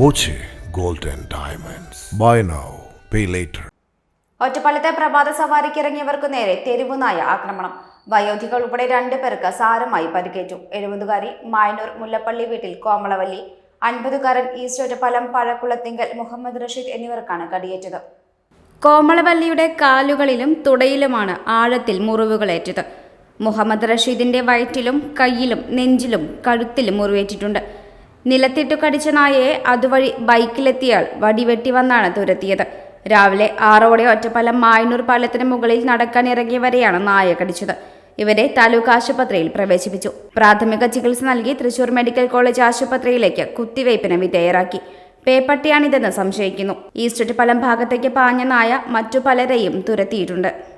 Boche gold and Diamonds. Buy now, pay later. ഒറ്റപ്പാലത്തെ പ്രഭാത സവാരിക്കിറങ്ങിയവർക്കു നേരെ തെരുവുനായ ആക്രമണം. വയോധികൾ ഉൾപ്പെടെ രണ്ടു പേർക്ക് സാരമായി പരിക്കേറ്റു. എഴുപതുകാരി മായനൂർ മുല്ലപ്പള്ളി വീട്ടിൽ കോമളവല്ലി അൻപതുകാരൻ ഈസ്റ്റ് ഒറ്റപ്പാലം പഴക്കുളത്തിങ്കൽ മുഹമ്മദ് റഷീദ് എന്നിവർക്കാണ് കടിയേറ്റത്. കോമളവല്ലിയുടെ കാലുകളിലും തുടയിലുമാണ് ആഴത്തിൽ മുറിവുകളേറ്റത്. മുഹമ്മദ് റഷീദിന്റെ വയറ്റിലും കയ്യിലും നെഞ്ചിലും കഴുത്തിലും മുറിവേറ്റിട്ടുണ്ട്. നിലത്തിട്ടു കടിച്ച നായയെ അതുവഴി ബൈക്കിലെത്തിയാൽ വടിവെട്ടി വന്നാണ് തുരത്തിയത്. രാവിലെ ആറോടെ ഒറ്റപ്പാലം മായനൂർ പാലത്തിന് മുകളിൽ നടക്കാൻ ഇറങ്ങിയവരെയാണ് നായ കടിച്ചത്. ഇവരെ താലൂക്ക് ആശുപത്രിയിൽ പ്രവേശിപ്പിച്ചു. പ്രാഥമിക ചികിത്സ നൽകി തൃശൂർ മെഡിക്കൽ കോളേജ് ആശുപത്രിയിലേക്ക് കുത്തിവയ്പ്പിന് വിധേയരാക്കി. പേപ്പട്ടിയാണിതെന്ന് സംശയിക്കുന്നു. ഈസ്റ്റ് ഒറ്റപ്പാലം ഭാഗത്തേക്ക് പാഞ്ഞ നായ മറ്റു പലരെയും തുരത്തിയിട്ടുണ്ട്.